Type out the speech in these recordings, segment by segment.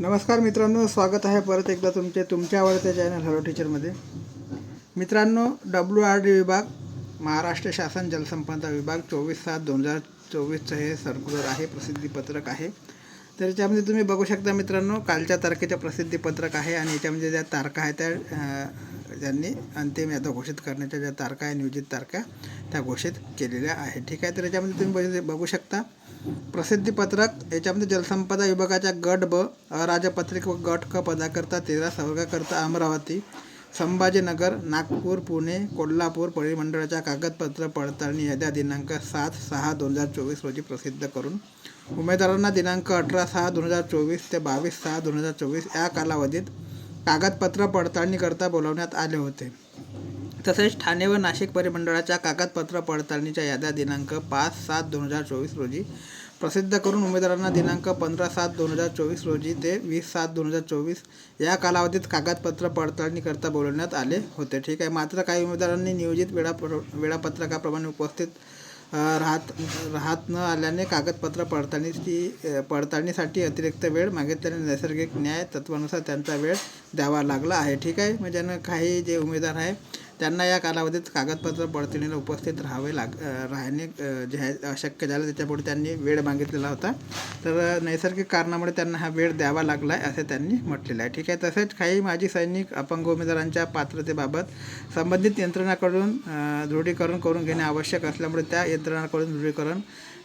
नमस्कार मित्रांनो स्वागत आहे परत एकदा तुमचे तुमच्या आवडत्या चॅनल हॅलो टीचरमध्ये मित्रांनो डब्ल्यू आर डी विभाग महाराष्ट्र शासन जलसंपदा विभाग चोवीस सात दोन हजार चोवीसचं हे सर्क्युलर आहे प्रसिद्धीपत्रक आहे. तर याच्यामध्ये तुम्ही बघू शकता मित्रांनो कालच्या तारखेचं प्रसिद्धीपत्रक आहे आणि याच्यामध्ये ज्या तारखा आहेत त्या ज्यांनी अंतिम यादा घोषित करण्याच्या ज्या तारखा आहे नियोजित तारखा त्या घोषित केलेल्या आहेत. ठीक आहे तर याच्यामध्ये तुम्ही बघू शकता प्रसिद्धीपत्रक याच्यामध्ये जलसंपदा विभागाच्या गट ब राजपत्रिक व गट क पदाकरता तेरा संवर्गाकरता अमरावती संभाजीनगर नागपूर पुणे कोल्हापूर परिमंडळाच्या कागदपत्र पडताळणी याद्या दिनांक सात सहा दोन हजार चोवीस रोजी प्रसिद्ध करून उमेदवारांना दिनांक अठरा सहा दोन हजार चोवीस ते बावीस सहा दोन हजार चोवीस या कालावधीत कागदपत्र पडताळणीकरता बोलावण्यात आले होते. तसेच ठाणे व नाशिक परिमंडळाच्या कागदपत्र पडताळणीच्या याद्या दिनांक पाच सात दोन हजार चोवीस रोजी प्रसिद्ध करून उमेदवारांना दिनांक पंधरा सात दोन हजार चोवीस रोजी ते वीस सात दोन हजार चोवीस या कालावधीत कागदपत्र पडताळणीकरता बोलवण्यात आले होते. ठीक आहे. मात्र काही उमेदवारांनी नियोजित वेळा वेळापत्रकाप्रमाणे उपस्थित राहत राहत न आल्याने कागदपत्र पडताळणीची पडताळणीसाठी अतिरिक्त वेळ मागितल्याने नैसर्गिक न्याय तत्वानुसार त्यांचा वेळ द्यावा लागला आहे. ठीक आहे. म्हणजे काही जे उमेदवार आहे त्यांना या कालावधीत कागदपत्र पडतळीला उपस्थित राहावे लाग राहणे जे आहे अशक्य झालं. त्याच्यापुढे त्यांनी वेळ मागितलेला होता. तर नैसर्गिक कारणामुळे त्यांना हा वेळ द्यावा लागला आहे असे त्यांनी म्हटलेलं आहे. ठीक आहे. तसेच काही माजी सैनिक अपंग उमेदवारांच्या पात्रतेबाबत संबंधित यंत्रणाकडून दृढीकरण करून घेणे आवश्यक असल्यामुळे त्या यंत्रणाकडून दृढीकरण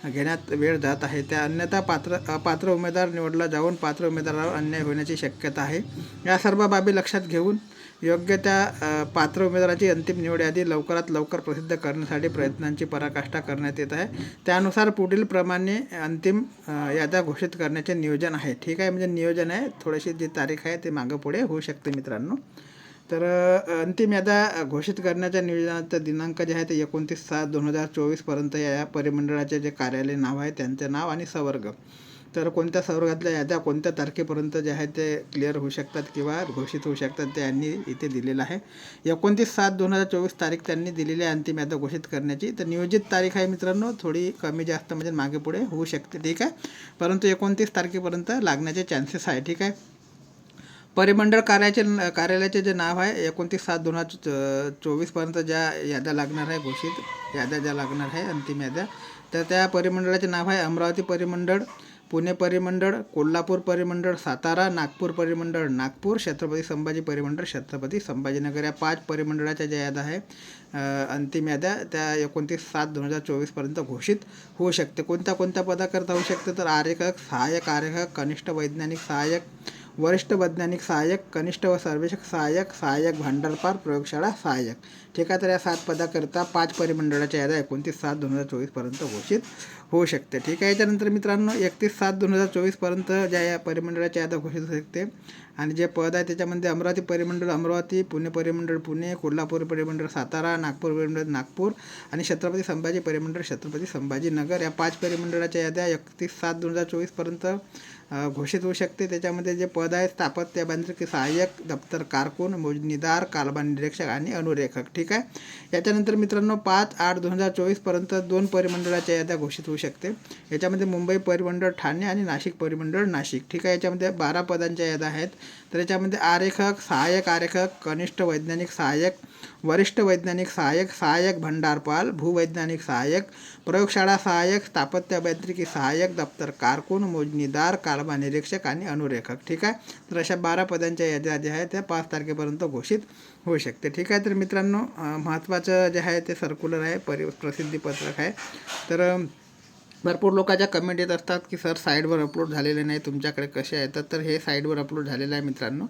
घेण्यात वेळ जात आहे. त्या अन्यथा पात्र अपात्र उमेदवार निवडला जाऊन पात्र उमेदवारावर अन्याय होण्याची शक्यता आहे. या सर्व बाबी लक्षात घेऊन योग्य त्या पात्र उमेदवाराची अंतिम निवड यादी लवकरात लवकर प्रसिद्ध करण्यासाठी प्रयत्नांची पराकाष्ठा करण्यात येत आहे. त्यानुसार पुढील प्रमाणे अंतिम याद्या घोषित करण्याचे नियोजन आहे. ठीक आहे म्हणजे नियोजन आहे. थोडीशी जी तारीख आहे ते मागं पुढे होऊ शकते मित्रांनो. तर अंतिम यादा घोषित करण्याच्या नियोजनाचं दिनांक जे आहे ते एकोणतीस सात दोन हजार चोवीसपर्यंत या या परिमंडळाचे जे कार्यालय नाव आहे त्यांचं नाव आणि संवर्ग. तर कोणत्या संवर्गातल्या याद्या कोणत्या तारखेपर्यंत जे आहे ते क्लिअर होऊ शकतात किंवा घोषित होऊ शकतात ते यांनी इथे दिलेलं आहे. एकोणतीस सात दोन हजार चोवीस तारीख त्यांनी दिलेली आहे अंतिम याद्या घोषित करण्याची. तर नियोजित तारीख आहे मित्रांनो थोडी कमी जास्त म्हणजे मागे पुढे होऊ शकते ठीक आहे? परंतु एकोणतीस तारखेपर्यंत लागण्याचे चान्सेस आहे ठीक आहे? परिमंडळ कार्याचे कार्यालयाचे जे नाव आहे एकोणतीस सात दोन हजार चोवीसपर्यंत ज्या याद्या लागणार आहे घोषित याद्या ज्या लागणार आहे अंतिम याद्या तर त्या परिमंडळाचे नाव आहे अमरावती परिमंडळ पुणे परिमंडळ कोल्हापूर परिमंडळ सातारा नागपूर परिमंडळ नागपूर छत्रपती संभाजी परिमंडळ छत्रपती संभाजीनगर. या पाच परिमंडळाच्या ज्या याद्या आहे अंतिम याद्या त्या एकोणतीस सात दोन हजार चोवीसपर्यंत घोषित होऊ शकते. कोणत्या कोणत्या पदाकरता होऊ शकते? तर आरेखक सहाय्यक आरेखक कनिष्ठ वैज्ञानिक सहाय्यक वरिष्ठ वैज्ञानिक सहाय्यक कनिष्ठ व सर्वेक्षक सहाय्यक सहाय्यक भांडारपार प्रयोगशाळा सहाय्यक. ठीक आहे तर या सात पदाकरिता पाच परिमंडळाच्या याद्या एकोणतीस सात दोन हजार चोवीसपर्यंत घोषित होऊ शकते. ठीक आहे याच्यानंतर मित्रांनो एकतीस सात दोन हजार चोवीसपर्यंत ज्या या परिमंडळाच्या याद्या घोषित होऊ शकते आणि जे पद आहे त्याच्यामध्ये अमरावती परिमंडळ अमरावती पुणे परिमंडळ पुणे कोल्हापूर परिमंडळ सातारा नागपूर परिमंडळ नागपूर आणि छत्रपती संभाजी परिमंडळ छत्रपती संभाजीनगर. या पाच परिमंडळाच्या याद्या एकतीस सात दोन हजार चोवीसपर्यंत घोषित होऊ शकते. त्याच्यामध्ये जे पद आहे स्थापत्य अभियांत्रिकी सहाय्यक दप्तर कारकून मोजणीदार कालबान निरीक्षक आणि अनुरेखक. ठीक आहे? याच्यानंतर मित्रांनो पाच आठ दोन हजार चोवीसपर्यंत दोन परिमंडळाच्या याद्या घोषित होऊ शकते. याच्यामध्ये मुंबई परिमंडळ ठाणे आणि नाशिक परिमंडळ नाशिक. ठीक आहे? याच्यामध्ये बारा पदांच्या याद्या आहेत. तर याच्यामध्ये आरेखक सहाय्यक आरेखक कनिष्ठ वैज्ञानिक सहाय्यक वरिष्ठ वैज्ञानिक सहाय्यक सहाय्यक भंडारपाल भूवैज्ञानिक सहाय्यक प्रयोगशाळा सहाय्यक स्थापत्य अभियांत्रिकी सहाय्यक दप्तर कारकून मोजणीदार कालबा निरीक्षक आणि अनुरेखक. ठीक आहे? तर अशा बारा पदांच्या याद्या ज्या आहेत. त्या पाच तारखेपर्यंत घोषित होऊ शकते. ठीक आहे? तर मित्रांनो महत्त्वाचं जे आहे ते सर्क्युलर आहे परि प्रसिद्धीपत्रक आहे. तर भरपूर लोकांच्या कमेंट येत असतात की सर साईडवर अपलोड झालेले नाही तुमच्याकडे कसे येतात तर हे साईडवर अपलोड झालेलं आहे मित्रांनो.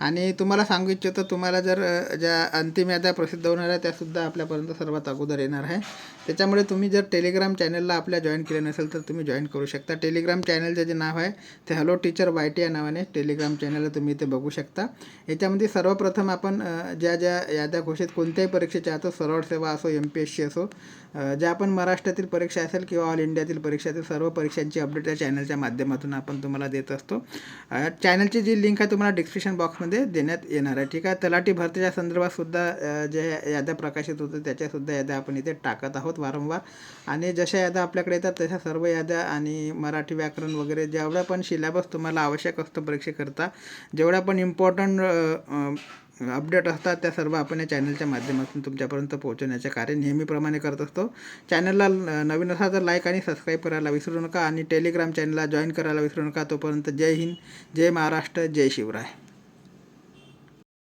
आणि तुम्हाला सांगू इच्छितो तुम्हाला जर ज्या अंतिम याद्या प्रसिद्ध होणार आहे त्यासुद्धा आपल्यापर्यंत सर्वात अगोदर येणार आहे. त्याच्यामुळे तुम्ही जर टेलिग्राम चॅनलला आपल्या जॉईन केले नसेल तर तुम्ही जॉईन करू शकता. टेलिग्राम चॅनलचं जे नाव आहे ते हॅलो टीचर वाय टी या नावाने टेलिग्राम चॅनलला तुम्ही इथे बघू शकता. याच्यामध्ये सर्वप्रथम आपण ज्या ज्या याद्या घोषित कोणत्याही परीक्षेच्या असो सरळ सेवा असो एम पी एस सी असो ज्या पण महाराष्ट्रातील परीक्षा असेल किंवा ऑल इंडियातील परीक्षातील सर्व परीक्षांची अपडेट या चॅनलच्या माध्यमातून आपण तुम्हाला देत असतो. चॅनलची जी लिंक आहे तुम्हाला डिस्क्रिप्शन बॉक्समध्ये देण्यात येणार आहे. ठीक आहे? तलाठी भरतीच्या संदर्भातसुद्धा ज्या जे याद्या प्रकाशित होतं त्याच्यासुद्धा याद्या आपण इथे टाकत आहोत वारंवार. आणि जशा याद्या आपल्याकडे येतात तशा सर्व याद्या आणि मराठी व्याकरण वगैरे जेवढा पण सिलेबस तुम्हाला आवश्यक असतो परीक्षेकरता जेवढा पण इम्पॉर्टंट अपडेट असतात त्या सर्व आपण या चॅनलच्या माध्यमातून तुमच्यापर्यंत पोहोचवण्याचे कार्य नेहमीप्रमाणे करत असतो. चॅनलला नवीन असा तर लाईक आणि सबस्क्राईब करायला विसरू नका आणि टेलिग्राम चॅनलला जॉईन करायला विसरू नका. तोपर्यंत जय हिंद जय महाराष्ट्र जय शिवराय.